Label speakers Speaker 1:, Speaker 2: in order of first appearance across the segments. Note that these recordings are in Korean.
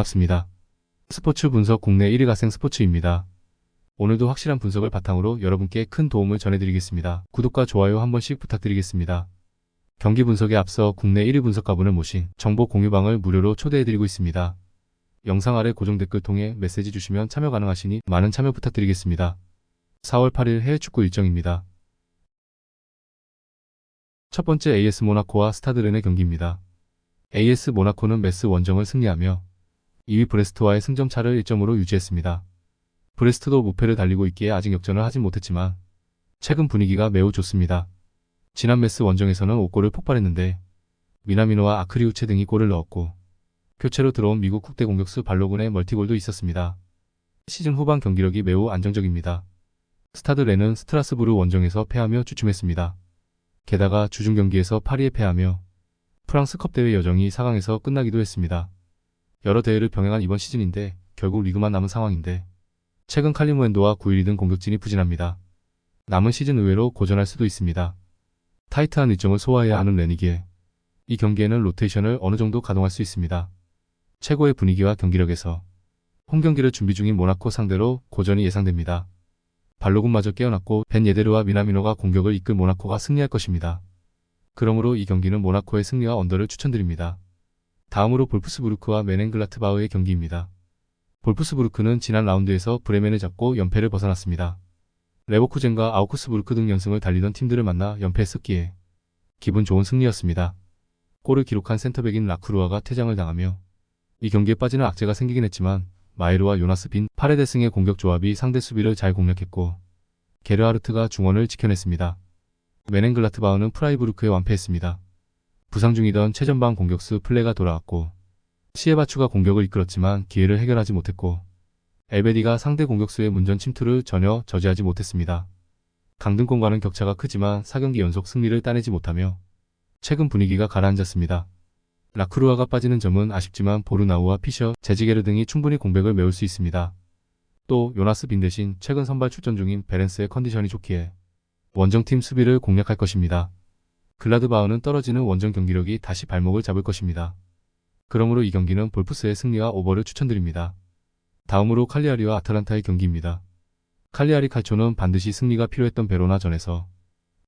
Speaker 1: 반갑습니다. 스포츠 분석 국내 1위 가생 스포츠입니다. 오늘도 확실한 분석을 바탕으로 여러분께 큰 도움을 전해드리겠습니다. 구독과 좋아요 한 번씩 부탁드리겠습니다. 경기 분석에 앞서 국내 1위 분석가분을 모신 정보 공유방을 무료로 초대해드리고 있습니다. 영상 아래 고정 댓글 통해 메시지 주시면 참여 가능하시니 많은 참여 부탁드리겠습니다. 4월 8일 해외 축구 일정입니다. 첫 번째 AS 모나코와 스타드렌의 경기입니다. AS 모나코는 메스 원정을 승리하며 2위 브레스트와의 승점 차를 1점으로 유지했습니다. 브레스트도 무패를 달리고 있기에 아직 역전을 하진 못했지만 최근 분위기가 매우 좋습니다. 지난 메스 원정에서는 5골을 폭발했는데 미나미노와 아크리우체 등이 골을 넣었고 교체로 들어온 미국 국대 공격수 발로군의 멀티골도 있었습니다. 시즌 후반 경기력이 매우 안정적입니다. 스타드 렌은 스트라스부르 원정에서 패하며 주춤했습니다. 게다가 주중 경기에서 파리에 패하며 프랑스컵 대회 여정이 4강에서 끝나기도 했습니다. 여러 대회를 병행한 이번 시즌인데 결국 리그만 남은 상황인데 최근 칼리무엔도와 9일 등 공격진이 부진합니다. 남은 시즌 의외로 고전할 수도 있습니다. 타이트한 일정을 소화해야 하는 렌이기에 이 경기에는 로테이션을 어느 정도 가동할 수 있습니다. 최고의 분위기와 경기력에서 홈 경기를 준비 중인 모나코 상대로 고전이 예상됩니다. 발로군마저 깨어났고 벤 예데르와 미나미노가 공격을 이끌 모나코가 승리할 것입니다. 그러므로 이 경기는 모나코의 승리와 언더를 추천드립니다. 다음으로 볼프스부르크와 메넨글라트바흐의 경기입니다. 볼프스부르크는 지난 라운드에서 브레멘을 잡고 연패를 벗어났습니다. 레버쿠젠과 아우크스부르크 등 연승을 달리던 팀들을 만나 연패했었기에 기분 좋은 승리였습니다. 골을 기록한 센터백인 라크루아가 퇴장을 당하며 이 경기에 빠지는 악재가 생기긴 했지만 마이르와 요나스 빈 파레데승의 공격 조합이 상대 수비를 잘 공략했고 게르하르트가 중원을 지켜냈습니다. 메넨글라트바흐는 프라이부르크에 완패했습니다. 부상 중이던 최전방 공격수 플레가 돌아왔고 시에바추가 공격을 이끌었지만 기회를 해결하지 못했고 엘베디가 상대 공격수의 문전 침투를 전혀 저지하지 못했습니다. 강등권과는 격차가 크지만 4경기 연속 승리를 따내지 못하며 최근 분위기가 가라앉았습니다. 라크루아가 빠지는 점은 아쉽지만 보르나우와 피셔, 제지게르 등이 충분히 공백을 메울 수 있습니다. 또 요나스 빈 대신 최근 선발 출전 중인 베렌스의 컨디션이 좋기에 원정팀 수비를 공략할 것입니다. 글라드바흐는 떨어지는 원정 경기력이 다시 발목을 잡을 것입니다. 그러므로 이 경기는 볼프스의 승리와 오버를 추천드립니다. 다음으로 칼리아리와 아탈란타의 경기입니다. 칼리아리 칼초는 반드시 승리가 필요했던 베로나전에서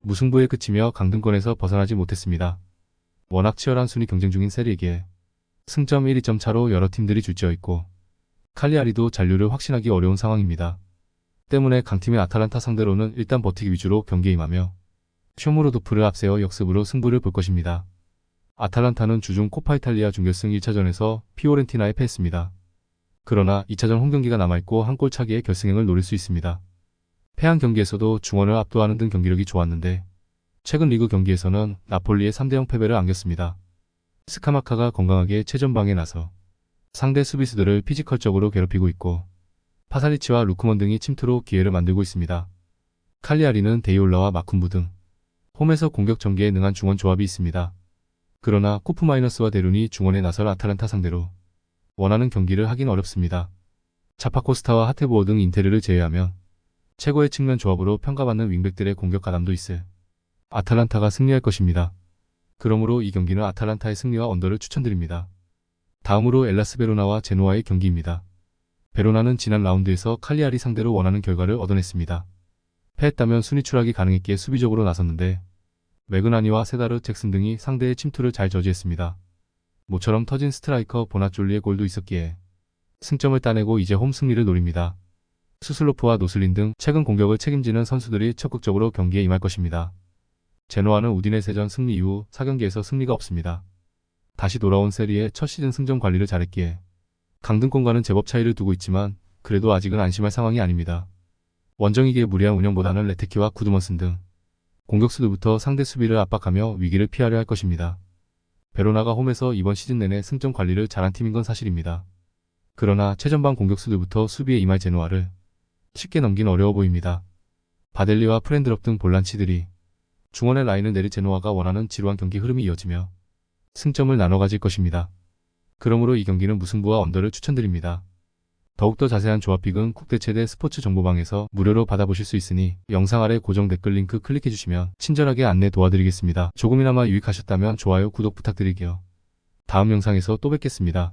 Speaker 1: 무승부에 그치며 강등권에서 벗어나지 못했습니다. 워낙 치열한 순위 경쟁 중인 세리에게 승점 1, 2점 차로 여러 팀들이 줄지어 있고 칼리아리도 잔류를 확신하기 어려운 상황입니다. 때문에 강팀의 아탈란타 상대로는 일단 버티기 위주로 경기에 임하며 쇼무로도프를 앞세워 역습으로 승부를 볼 것입니다. 아탈란타는 주중 코파 이탈리아 준결승 1차전에서 피오렌티나에 패했습니다. 그러나 2차전 홈경기가 남아있고 한 골 차기의 결승행을 노릴 수 있습니다. 패한 경기에서도 중원을 압도하는 등 경기력이 좋았는데 최근 리그 경기에서는 나폴리의 3대0 패배를 안겼습니다. 스카마카가 건강하게 최전방에 나서 상대 수비수들을 피지컬적으로 괴롭히고 있고 파사리치와 루크먼 등이 침투로 기회를 만들고 있습니다. 칼리아리는 데이올라와 마쿤부 등 홈에서 공격 전개에 능한 중원 조합이 있습니다. 그러나 코프 마이너스와 데룬이 중원에 나설 아탈란타 상대로 원하는 경기를 하긴 어렵습니다. 자파코스타와 하테보어 등 인테르를 제외하면 최고의 측면 조합으로 평가받는 윙백들의 공격 가담도 있을 아탈란타가 승리할 것입니다. 그러므로 이 경기는 아탈란타의 승리와 언더를 추천드립니다. 다음으로 엘라스 베로나와 제노아의 경기입니다. 베로나는 지난 라운드에서 칼리아리 상대로 원하는 결과를 얻어냈습니다. 패했다면 순위 추락이 가능했기에 수비적으로 나섰는데 매그나니와 세다르 잭슨 등이 상대의 침투를 잘 저지했습니다. 모처럼 터진 스트라이커 보나졸리의 골도 있었기에 승점을 따내고 이제 홈 승리를 노립니다. 수슬로프와 노슬린 등 최근 공격을 책임지는 선수들이 적극적으로 경기에 임할 것입니다. 제노아는 우디네세전 승리 이후 4경기에서 승리가 없습니다. 다시 돌아온 세리의 첫 시즌 승점 관리를 잘했기에 강등권과는 제법 차이를 두고 있지만 그래도 아직은 안심할 상황이 아닙니다. 원정이기에 무리한 운영보다는 레테키와 구드먼슨 등 공격수들부터 상대 수비를 압박하며 위기를 피하려 할 것입니다. 베로나가 홈에서 이번 시즌 내내 승점 관리를 잘한 팀인 건 사실입니다. 그러나 최전방 공격수들부터 수비에 임할 제노아를 쉽게 넘긴 어려워 보입니다. 바델리와 프렌드럽 등 볼란치들이 중원의 라인을 내리 제노아가 원하는 지루한 경기 흐름이 이어지며 승점을 나눠 가질 것입니다. 그러므로 이 경기는 무승부와 언더를 추천드립니다. 더욱더 자세한 조합픽은 국대 최대 스포츠 정보방에서 무료로 받아보실 수 있으니 영상 아래 고정 댓글 링크 클릭해주시면 친절하게 안내 도와드리겠습니다. 조금이나마 유익하셨다면 좋아요, 구독 부탁드릴게요. 다음 영상에서 또 뵙겠습니다.